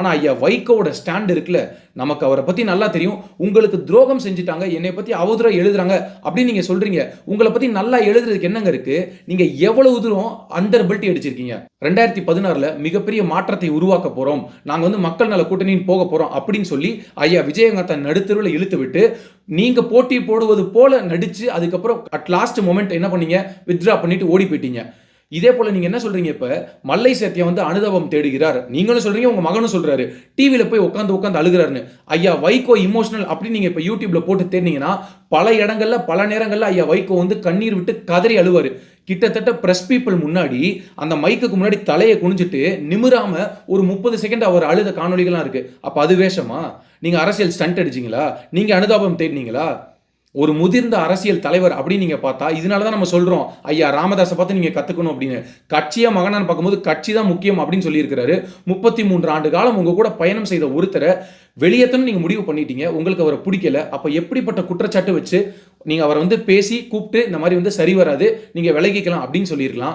ஆனால் ஐயா வைகோவோட ஸ்டாண்ட் இருக்குல்ல நமக்கு அவரை பற்றி நல்லா தெரியும். உங்களுக்கு துரோகம் செஞ்சுட்டாங்க என்னை பற்றி அவதூறா எழுதுறாங்க அப்படின்னு நீங்கள் சொல்கிறீங்க உங்களை பற்றி நல்லா எழுதுறதுக்கு என்னங்க இருக்கு? நீங்கள் எவ்வளவு தூரம் அண்டர் அடிச்சிருக்கீங்க? ரெண்டாயிரத்தி பதினாறில் மிகப்பெரிய மாற்றத்தை உருவாக்க போகிறோம் நாங்கள் வந்து மக்கள் நல கூட்டணின்னு போக போகிறோம் அப்படின்னு சொல்லி ஐயா விஜயகாந்தை நடுத்தருவில் இழுத்து விட்டு நீங்கள் போட்டி போடுவது போல நடித்து அதுக்கப்புறம் அட் லாஸ்ட் மொமெண்ட் என்ன பண்ணீங்க? வித்ட்ரா பண்ணிட்டு ஓடி போயிட்டீங்க. இதே போல் நீங்கள் என்ன சொல்கிறீங்க இப்போ? மல்லை சேத்தியா வந்து அனுதாபம் தேடுகிறார். நீங்களும் சொல்கிறீங்க உங்கள் மகனும் சொல்கிறாரு டிவியில் போய் உட்காந்து உட்காந்து அழுகிறாருன்னு. ஐயா வைகோ இமோஷனல் அப்படின்னு நீங்கள் இப்போ யூடியூப்பில் போட்டு தேடினீங்கன்னா பல இடங்களில் பல நேரங்களில் ஐயா வைகோ வந்து கண்ணீர் விட்டு கதறி அழுவார். கிட்டத்தட்ட ப்ரெஸ் பீப்புள் முன்னாடி அந்த மைக்குக்கு முன்னாடி தலையை குனிஞ்சிட்டு நிமிராமல் ஒரு முப்பது செகண்ட் அவர் அழுத காணொலிகள்லாம் இருக்குது அப்போ அது வேஷமா? நீங்கள் அரசியல் ஸ்டண்ட் அடிச்சீங்களா? நீங்கள் அனுதாபம் தேடினீங்களா? ஒரு முதிர்ந்த அரசியல் தலைவர் அப்படின்னு நீங்க பார்த்தா இதனால தான் நம்ம சொல்றோம் ஐயா ராமதாஸை பார்த்து நீங்க கத்துக்கணும் அப்படின்னு. கட்சியா மகனான்னு பார்க்கும்போது கட்சி தான் முக்கியம் அப்படின்னு சொல்லியிருக்கிறாரு. முப்பத்தி மூன்று ஆண்டு காலம் உங்க கூட பயணம் செய்த ஒருத்தரை வெளியேற்றணும் நீங்க முடிவு பண்ணிட்டீங்க. உங்களுக்கு அவரை பிடிக்கல. அப்ப எப்படிப்பட்ட குற்றச்சாட்டு வச்சு நீங்க அவரை வந்து பேசி கூப்பிட்டு இந்த மாதிரி வந்து சரி வராது நீங்க விலகிக்கலாம் அப்படின்னு சொல்லியிருக்கலாம்.